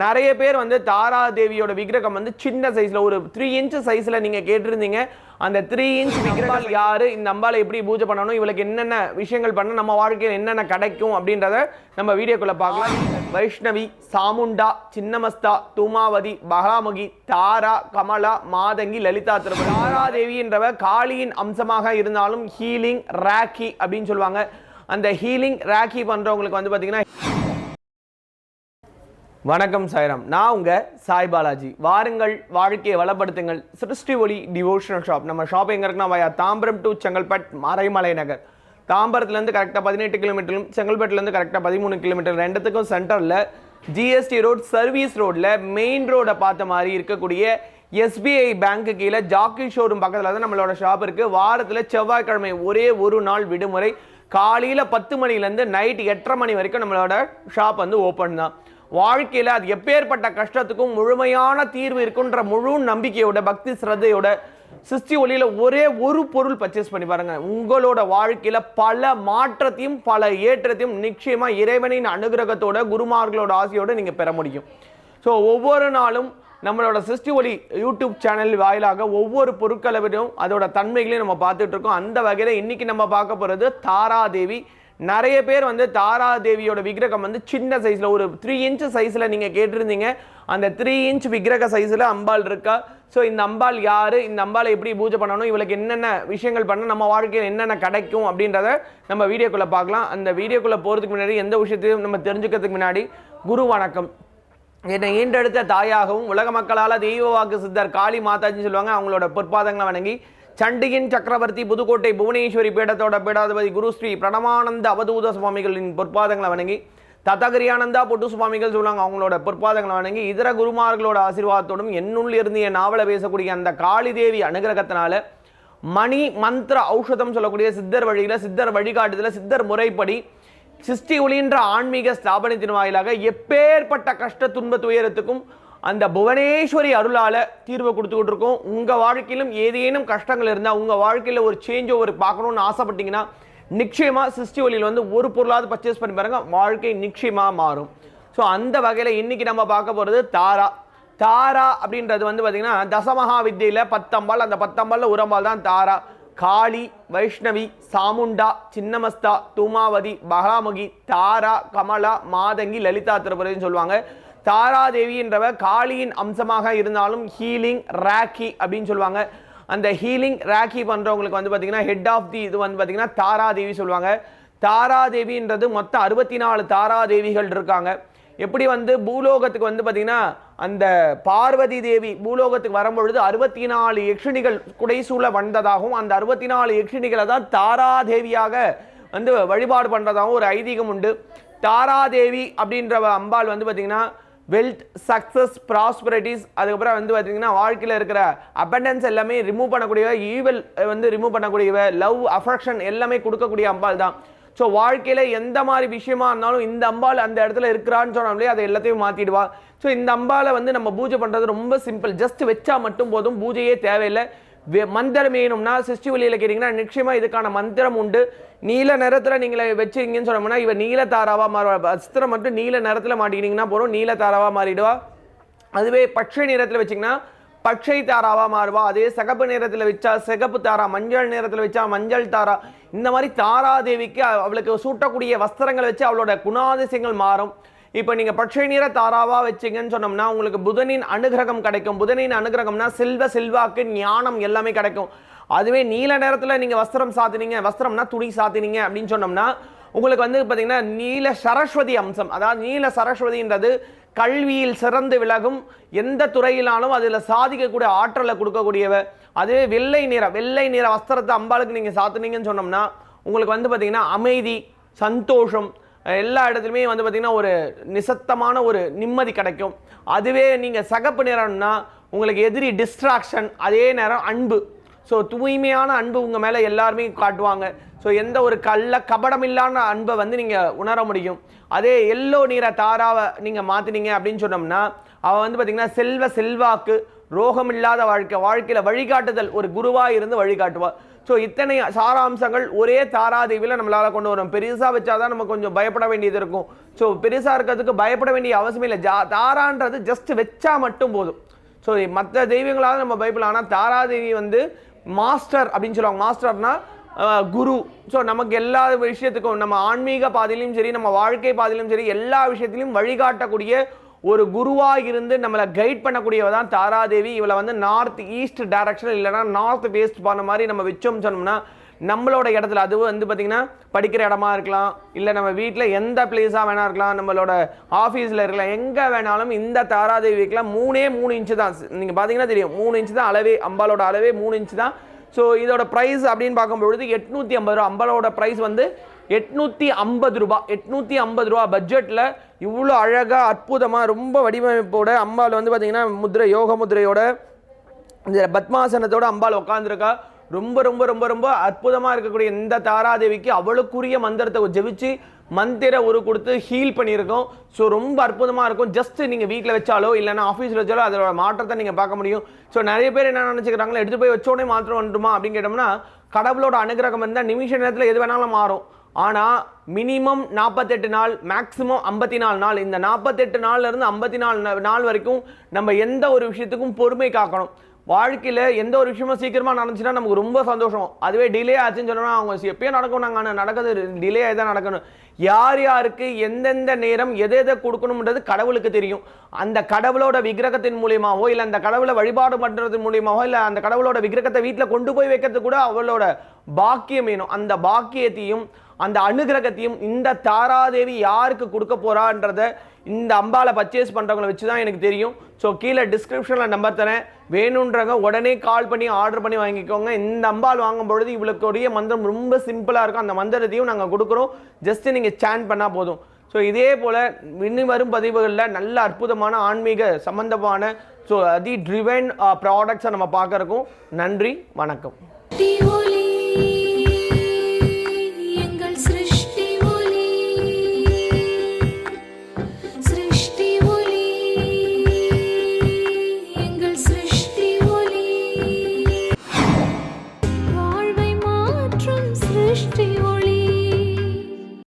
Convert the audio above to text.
நிறைய பேர் வந்து தாரா தேவியோட விக்கிரகம் வந்து சின்ன சைஸ்ல ஒரு த்ரீ இன்ச் சைஸ்ல நீங்க கேட்டிருந்தீங்க. அந்த த்ரீ இன்ச் விக்கிரகம் யாரு? இந்த அம்பாலை எப்படி பூஜை பண்ணணும்? இவளுக்கு என்னென்ன விஷயங்கள் பண்ண நம்ம வாழ்க்கையில் என்னென்ன கிடைக்கும் அப்படின்றத நம்ம வீடியோக்குள்ள பார்க்கலாம். வைஷ்ணவி சாமுண்டா சின்னமஸ்தா தூமாவதி பகாமுகி தாரா கமலா மாதங்கி லலிதா திருமணி தாரா தேவின்றவ காளியின் அம்சமாக இருந்தாலும் ஹீலிங் ராக்கி அப்படின்னு சொல்லுவாங்க. அந்த ஹீலிங் ராக்கி பண்றவங்களுக்கு வந்து பாத்தீங்கன்னா வணக்கம் சாய்ராம். நான் உங்கள் சாய் பாலாஜி. வாருங்கள் வாழ்க்கையை வளப்படுத்துங்கள். சிருஷ்டி ஒளி டிவோஷனல் ஷாப் நம்ம ஷாப் எங்கே இருக்குன்னா வயா தாம்பரம் டு செங்கல்பட் மறைமலை நகர். தாம்பரத்துலேருந்து கரெக்டாக பதினெட்டு கிலோமீட்டரும் செங்கல்பட்டுலேருந்து கரெக்டாக பதிமூணு கிலோமீட்டர் ரெண்டுத்துக்கும் சென்டரில் ஜிஎஸ்டி ரோட் சர்வீஸ் ரோட்டில் மெயின் ரோடை பார்த்த மாதிரி இருக்கக்கூடிய எஸ்பிஐ பேங்க்கு கீழே ஜாக்கி ஷோரூம் பக்கத்தில் தான் நம்மளோட ஷாப் இருக்குது வாரத்தில் செவ்வாய்க்கிழமை ஒரே ஒரு நாள் விடுமுறை. காலையில் பத்து மணிலேருந்து நைட் எட்டரை மணி வரைக்கும் நம்மளோட ஷாப் வந்து ஓப்பன் தான். வாழ்க்கையில் அது எப்பேற்பட்ட கஷ்டத்துக்கும் முழுமையான தீர்வு இருக்குன்ற முழு நம்பிக்கையோட பக்தி சிரத்தையோட சிஸ்டி ஒளியில் ஒரே ஒரு பொருள் பர்ச்சேஸ் பண்ணி பாருங்க. உங்களோட வாழ்க்கையில் பல மாற்றத்தையும் பல ஏற்றத்தையும் நிச்சயமாக இறைவனின் அனுகிரகத்தோட குருமார்களோட ஆசையோடு நீங்கள் பெற முடியும். ஸோ ஒவ்வொரு நாளும் நம்மளோட சிஸ்டி ஒளி யூடியூப் சேனல் வாயிலாக ஒவ்வொரு பொருட்களையும் அதோட தன்மைகளையும் நம்ம பார்த்துட்டு இருக்கோம். அந்த வகையில் இன்னைக்கு நம்ம பார்க்க போகிறது தாராதேவி நிறைய பேர் வந்து தாரா தேவியோட விக்கிரகம் வந்து சின்ன சைஸில் ஒரு த்ரீ இன்ச் சைஸில் நீங்கள் கேட்டிருந்தீங்க. அந்த த்ரீ இன்ச் விக்கிரக சைஸில் அம்பாள் இருக்கா? ஸோ இந்த அம்பாள் யார்? இந்த அம்பாளை எப்படி பூஜை பண்ணணும்? இவளுக்கு என்னென்ன விஷயங்கள் பண்ண நம்ம வாழ்க்கையில் என்னென்ன கிடைக்கும் அப்படின்றத நம்ம வீடியோக்குள்ளே பார்க்கலாம். அந்த வீடியோக்குள்ளே போகிறதுக்கு முன்னாடி எந்த விஷயத்தையும் நம்ம தெரிஞ்சுக்கிறதுக்கு முன்னாடி குரு வணக்கம். என்னை ஈண்டெடுத்த தாயாகவும் உலக மக்களால் தெய்வ வாக்கு சித்தர் காளி மாதாஜின்னு சொல்லுவாங்க. அவங்களோட பொற்பாதங்களை வணங்கி சண்டியின் சக்கரவர்த்தி புதுக்கோட்டை புவனேஸ்வரி பீடத்தோட பீடாதிபதி குரு ஸ்ரீ பிரணமானந்த அவதூத சுவாமிகளின் பொற்பாதங்களை வணங்கி தத்தகிரியானந்தா பொட்டு சுவாமிகள் சொல்லுவாங்க அவங்களோட பொற்பாதங்களை வணங்கி இதர குருமார்களோட ஆசீர்வாதத்தோடும் என்னுள் இருந்து என் நாவலை பேசக்கூடிய அந்த காளி தேவி அனுகிரகத்தினால மணி மந்திர ஔஷதம் சொல்லக்கூடிய சித்தர் வழியில் சித்தர் வழிகாட்டுதல சித்தர் முறைப்படி சிஷ்டி ஒளின்ற ஆன்மீக ஸ்தாபனத்தின் வாயிலாக எப்பேற்பட்ட கஷ்ட துன்ப துயரத்துக்கும் அந்த புவனேஸ்வரி அருளால் தீர்வை கொடுத்துக்கிட்டு இருக்கோம் உங்கள் வாழ்க்கையிலும் ஏதேனும் கஷ்டங்கள் இருந்தால் உங்கள் வாழ்க்கையில் ஒரு சேஞ்ச் ஒரு பார்க்கணுன்னு ஆசைப்பட்டீங்கன்னா நிச்சயமாக சிஸ்டி ஒலியில் வந்து ஒரு பொருளாவது பர்ச்சேஸ் பண்ணி பாருங்க வாழ்க்கை நிச்சயமாக மாறும். ஸோ அந்த வகையில் இன்றைக்கி நம்ம பார்க்க போகிறது தாரா. தாரா அப்படின்றது வந்து பார்த்தீங்கன்னா தசமகா வித்தியில் பத்தம்பால் அந்த பத்தம்பாலில் உரம்பால் தான் தாரா. காளி வைஷ்ணவி சாமுண்டா சின்னமஸ்தா தூமாவதி பகாமுகி தாரா கமலா மாதங்கி லலிதா திருப்பதின்னு சொல்லுவாங்க. தாராதேவின்றவ காளியின் அம்சமாக இருந்தாலும் ஹீலிங் ராக்கி அப்படின்னு சொல்லுவாங்க. அந்த ஹீலிங் ராக்கி பண்ணுறவங்களுக்கு வந்து பார்த்தீங்கன்னா ஹெட் ஆஃப் தி இது வந்து பார்த்தீங்கன்னா தாராதேவி சொல்லுவாங்க. தாராதேவின்றது மொத்தம் அறுபத்தி நாலு தாராதேவிகள் இருக்காங்க. எப்படி வந்து பூலோகத்துக்கு வந்து பார்த்தீங்கன்னா அந்த பார்வதி தேவி பூலோகத்துக்கு வரும்பொழுது அறுபத்தி நாலு யக்ஷிணிகள் குடைசூழ வந்ததாகவும் அந்த அறுபத்தி நாலு யக்ஷிணிகளை தான் தாராதேவியாக வந்து வழிபாடு பண்ணுறதாகவும் ஒரு ஐதீகம் உண்டு. தாராதேவி அப்படின்ற அம்பாள் வந்து பார்த்தீங்கன்னா வெல்த் சக்ஸஸ் ப்ராஸ்பரிட்டிஸ் அதுக்கப்புறம் வந்து பார்த்தீங்கன்னா வாழ்க்கையில் இருக்கிற அபண்டன்ஸ் எல்லாமே ரிமூவ் பண்ணக்கூடிய ஈவல் வந்து ரிமூவ் பண்ணக்கூடியவ லவ் அஃபெக்ஷன் எல்லாமே கொடுக்கக்கூடிய அம்பாள் தான். ஸோ வாழ்க்கையில் எந்த மாதிரி விஷயமா இருந்தாலும் இந்த அம்பாள் அந்த இடத்துல இருக்கிறான்னு சொன்னாலே அதை எல்லாத்தையும் மாற்றிடுவா ஸோ இந்த அம்பாவை வந்து நம்ம பூஜை பண்ணுறது ரொம்ப சிம்பிள் ஜஸ்ட் வச்சா மட்டும் போதும் பூஜையே தேவையில்லை. மந்திரம் வேணும்னா சிஷ்டி ஒளியில் கேட்டிங்கன்னா நிச்சயமாக இதுக்கான மந்திரம் உண்டு. நீல நிறத்தில் நீங்கள் வச்சிருங்கன்னு சொன்னோம்னா இவன் நீல தாராவாக மாறுவா. வஸ்திரம் மட்டும் நீல நிறத்தில் மாட்டிக்கிட்டிங்கன்னா போதும் நீல தாராவாக மாறிடுவா. அதுவே பச்சை நிறத்தில் வச்சிங்கன்னா பச்சை தாராவாக மாறுவா. அதே சிகப்பு நிறத்தில் வச்சா சிகப்பு தாரா மஞ்சள் நிறத்தில் வச்சா மஞ்சள் தாரா. இந்த மாதிரி தாராதேவிக்கு அவளுக்கு சூட்டக்கூடிய வஸ்திரங்களை வச்சு அவளோட குணாதிசயங்கள் மாறும். இப்போ நீங்கள் பச்சை நிற தாராவாக வச்சீங்கன்னு சொன்னோம்னா உங்களுக்கு புதனின் அனுகிரகம் கிடைக்கும். புதனின் அனுகிரகம்னா செல்வ செல்வாக்கு ஞானம் எல்லாமே கிடைக்கும். அதுவே நீல நேரத்தில் நீங்கள் வஸ்திரம் சாத்தினீங்க வஸ்திரம்னா துணி சாத்தினீங்க அப்படின்னு சொன்னோம்னா உங்களுக்கு வந்து பார்த்தீங்கன்னா நீல சரஸ்வதி அம்சம். அதாவது நீல சரஸ்வதின்றது கல்வியில் சிறந்து விலகும். எந்த துறையிலாலும் அதில் சாதிக்கக்கூடிய ஆற்றலை கொடுக்கக்கூடியவ. அதுவே வெள்ளை நிற வெள்ளை நிற வஸ்திரத்தை அம்பாளுக்கு நீங்கள் சாத்தினீங்கன்னு சொன்னோம்னா உங்களுக்கு வந்து பார்த்தீங்கன்னா அமைதி சந்தோஷம் எல்லா இடத்துலையுமே வந்து பார்த்திங்கன்னா ஒரு நிசத்தமான ஒரு நிம்மதி கிடைக்கும். அதுவே நீங்கள் சகப்பு நிறம்னா உங்களுக்கு எதிரி டிஸ்ட்ராக்ஷன் அதே நேரம் அன்பு. ஸோ தூய்மையான அன்பு உங்கள் மேலே எல்லாருமே காட்டுவாங்க. ஸோ எந்த ஒரு கள்ள கபடமில்லான அன்பை வந்து நீங்கள் உணர முடியும். அதே எல்லோ நீரை தாராவை நீங்கள் மாற்றினீங்க அப்படின்னு சொன்னோம்னா அவள் வந்து பார்த்திங்கன்னா செல்வ செல்வாக்கு ரோகம் இல்லாத வாழ்க்கை வாழ்க்கையில் வழிகாட்டுதல் ஒரு குருவாக இருந்து வழிகாட்டுவாள் ஸோ இத்தனை சாராம்சங்கள் ஒரே தாராதேவியில் நம்மளால் கொண்டு வரும். வச்சா தான் நம்ம கொஞ்சம் பயப்பட வேண்டியது இருக்கும். ஸோ பெருசாக இருக்கிறதுக்கு பயப்பட வேண்டிய அவசியம் இல்லை. ஜா தாரான்றது ஜஸ்ட் வச்சா மட்டும் போதும். ஸோ மற்ற தெய்வங்களாவது நம்ம பைபிள் ஆனால் தாராதேவி வந்து மாஸ்டர் அப்படின்னு சொல்லுவாங்க. மாஸ்டர்னா குரு. ஸோ நமக்கு எல்லா விஷயத்துக்கும் நம்ம ஆன்மீக பாதையிலும் சரி நம்ம வாழ்க்கை பாதையிலும் சரி எல்லா விஷயத்திலையும் வழிகாட்டக்கூடிய ஒரு குருவாக இருந்து நம்மளை கைட் பண்ணக்கூடியவ தான் தாராதேவி. இவளை வந்து நார்த் ஈஸ்ட் டைரக்ஷன் இல்லைன்னா நார்த் வெஸ்ட் பண்ண மாதிரி நம்ம வச்சோம் சொன்னோம்னா நம்மளோட இடத்துல அதுவும் வந்து பார்த்திங்கன்னா படிக்கிற இடமா இருக்கலாம் இல்லை நம்ம வீட்டில் எந்த பிளேஸாக வேணா இருக்கலாம் நம்மளோட ஆஃபீஸில் இருக்கலாம் எங்கே வேணாலும் இந்த தாராதேவிக்கெலாம் மூணே மூணு இன்ச்சு தான். நீங்கள் பார்த்தீங்கன்னா தெரியும் மூணு இன்ச்சு தான் அளவே அம்பாலோட அளவே மூணு இன்ச்சு தான். ஸோ இதோட ப்ரைஸ் அப்படின்னு பார்க்கும்பொழுது எட்நூற்றி ஐம்பது ரூபா அம்பாலோட ப்ரைஸ் வந்து எட்நூற்றி ஐம்பது ரூபா எட்நூற்றி ஐம்பது ரூபா பட்ஜெட்டில் இவ்வளோ அழகாக அற்புதமாக ரொம்ப வடிவமைப்போட அம்பாள் வந்து பார்த்திங்கன்னா முதிரை யோக முதிரையோட இந்த பத்மாசனத்தோட அம்பாள் உட்காந்துருக்கா ரொம்ப ரொம்ப ரொம்ப ரொம்ப அற்புதமா இருக்கக்கூடிய இந்த தாராதேவிக்கு அவளுக்குரிய மந்திரத்தை ஜெபிச்சு மந்திர உரு கொடுத்து ஹீல் பண்ணியிருக்கோம். ஸோ ரொம்ப அற்புதமாக இருக்கும். ஜஸ்ட் நீங்கள் வீட்டில் வச்சாலோ இல்லைன்னா ஆஃபீஸில் வச்சாலோ அதோட மாற்றத்தை நீங்கள் பார்க்க முடியும். ஸோ நிறைய பேர் என்ன நினச்சிக்கிறாங்களோ எடுத்து போய் வச்சோடனே மாற்றம் வந்துடுமா அப்படின்னு கேட்டோம்னா கடவுளோட அனுகிரகம் இருந்தால் நிமிஷ நேரத்தில் எது வேணாலும் மாறும். ஆனால் மினிமம் நாற்பத்தெட்டு நாள் மேக்ஸிமம் ஐம்பத்தி நாலு நாள். இந்த நாற்பத்தெட்டு நாள்லேருந்து ஐம்பத்தி நாலு நாள் வரைக்கும் நம்ம எந்த ஒரு விஷயத்துக்கும் பொறுமை காக்கணும். வாழ்க்கையில் எந்த ஒரு விஷயமும் சீக்கிரமாக நடந்துச்சுன்னா நமக்கு ரொம்ப சந்தோஷம். அதுவே டிலே ஆச்சுன்னு சொன்னோம்னா அவங்க எப்பயும் நடக்கும் நாங்கள் ஆனால் நடக்கிறது டிலே ஆகி தான் நடக்கணும். யார் யாருக்கு எந்தெந்த நேரம் எதை எதை கொடுக்கணும்ன்றது கடவுளுக்கு தெரியும். அந்த கடவுளோட விக்கிரகத்தின் மூலியமாவோ இல்லை அந்த கடவுளை வழிபாடு பண்ணுறது மூலியமாவோ இல்லை அந்த கடவுளோட விக்கிரகத்தை வீட்டில் கொண்டு போய் வைக்கிறது கூட அவளோட பாக்கியம் வேணும். அந்த பாக்கியத்தையும் அந்த அனுகிரகத்தையும் இந்த தாராதேவி யாருக்கு கொடுக்க போகிறான்றத இந்த அம்பாவை பர்ச்சேஸ் பண்ணுறவங்கள வச்சு தான் எனக்கு தெரியும். ஸோ கீழே டிஸ்கிரிப்ஷனில் நம்பர் தரேன். வேணுன்றவங்க உடனே கால் பண்ணி ஆர்டர் பண்ணி வாங்கிக்கோங்க. இந்த அம்பாள் வாங்கும் பொழுது இவளுக்குடைய மந்திரம் ரொம்ப சிம்பிளாக இருக்கும். அந்த மந்திரத்தையும் நாங்கள் கொடுக்குறோம். ஜஸ்ட் நீங்கள் சேன் பண்ணால் போதும். ஸோ இதே போல் இன்னும் வரும் பதிவுகளில் நல்ல அற்புதமான ஆன்மீக சம்பந்தமான ஸோ அதி ட்ரிவன் ப்ராடக்ட்ஸை நம்ம பார்க்குறக்கும் நன்றி வணக்கம்.